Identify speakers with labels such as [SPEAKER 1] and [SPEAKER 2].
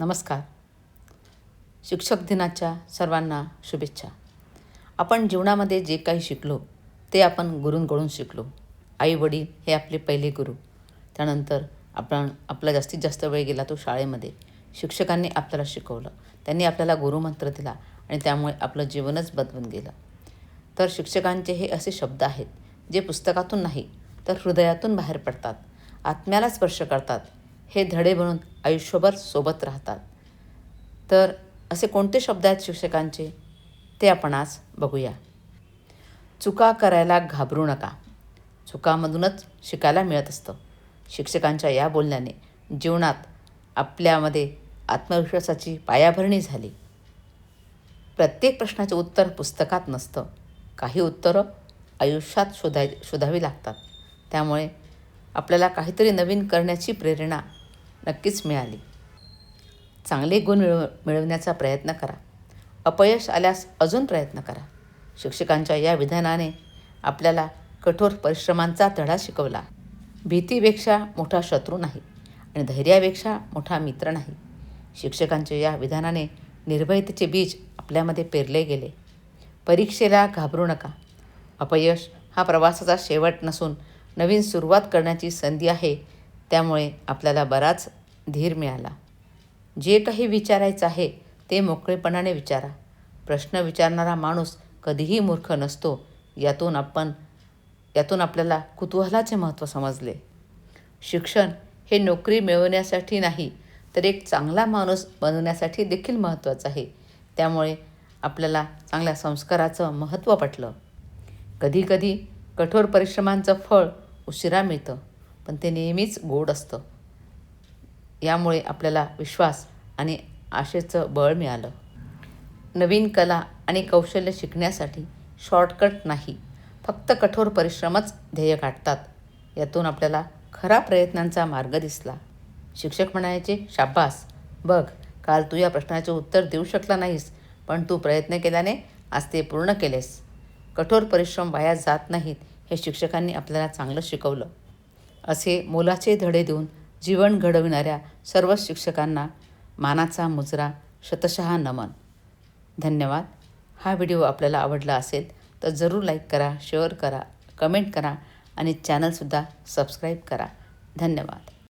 [SPEAKER 1] नमस्कार. शिक्षक दिनाच्या सर्वांना शुभेच्छा. आपण जीवनामध्ये जे काही शिकलो ते आपण गुरूंकडून शिकलो. आई वडील हे आपले पहिले गुरु. त्यानंतर आपण आपला जास्तीत जास्त वेळ गेला तो शाळेमध्ये. शिक्षकांनी आपल्याला शिकवलं. त्यांनी आपल्याला गुरुमंत्र दिला आणि त्यामुळे आपलं जीवनच बदलून गेलं. तर शिक्षकांचे हे असे शब्द आहेत जे पुस्तकातून नाही तर हृदयातून बाहेर पडतात. आत्म्याला स्पर्श करतात. हे धडे बनून आयुष्यभर सोबत राहतात. तर असे कोणते शब्द आहेत शिक्षकांचे? ते आपण आज बघूया. चुका करायला घाबरू नका. चुकामधूनच शिकायला मिळत असतं. शिक्षकांच्या या बोलण्याने जीवनात आपल्यामध्ये आत्मविश्वासाची पायाभरणी झाली. प्रत्येक प्रश्नाचे उत्तर पुस्तकात नसतं. काही उत्तरं आयुष्यात शोधाय शोधावी लागतात. त्यामुळे आपल्याला काहीतरी नवीन करण्याची प्रेरणा नक्कीच मिळाली. चांगले गुण मिळव मिळवण्याचा प्रयत्न करा. अपयश आल्यास अजून प्रयत्न करा. शिक्षकांच्या या विधानाने आपल्याला कठोर परिश्रमांचा धडा शिकवला. भीतीपेक्षा मोठा शत्रू नाही आणि धैर्यापेक्षा मोठा मित्र नाही. शिक्षकांच्या या विधानाने निर्भयतेचे बीज आपल्यामध्ये पेरले गेले. परीक्षेला घाबरू नका. अपयश हा प्रवासाचा शेवट नसून नवीन सुरुवात करण्याची संधी आहे. त्यामुळे आपल्याला बराच धीर मिळाला. जे काही विचारायचं आहे ते मोकळेपणाने विचारा. प्रश्न विचारणारा माणूस कधीही मूर्ख नसतो यातून आपण यातून आपल्याला कुतूहलाचे महत्त्व समजले. शिक्षण हे नोकरी मिळवण्यासाठी नाही तर एक चांगला माणूस बनवण्यासाठी देखील महत्त्वाचं आहे. त्यामुळे आपल्याला चांगल्या संस्काराचं महत्त्व पटलं. कधीकधी कठोर परिश्रमांचं फळ उशिरा मिळतं पण ते नेहमीच गोड असतं. यामुळे आपल्याला विश्वास आणि आशेचं बळ मिळालं. नवीन कला आणि कौशल्य शिकण्यासाठी शॉर्टकट नाही फक्त कठोर परिश्रमच ध्येय गाठतात. यातून आपल्याला खरा प्रयत्नांचा मार्ग दिसला. शिक्षक म्हणायचे शाब्बास बघ काल तू या प्रश्नाचे उत्तर देऊ शकला नाहीस पण तू प्रयत्न केल्याने आज ते पूर्ण केलेस. कठोर परिश्रम वाया जात नाहीत हे शिक्षकांनी आपल्याला चांगलं शिकवलं. असे मोलाचे धडे देऊन जीवन घडविणाऱ्या सर्व शिक्षकांना मानाचा मुजरा शतशः नमन. धन्यवाद. हा व्हिडिओ आपल्याला आवडला असेल तर जरूर लाईक करा शेअर करा कमेंट करा आणि चॅनलसुद्धा सबस्क्राईब करा. धन्यवाद.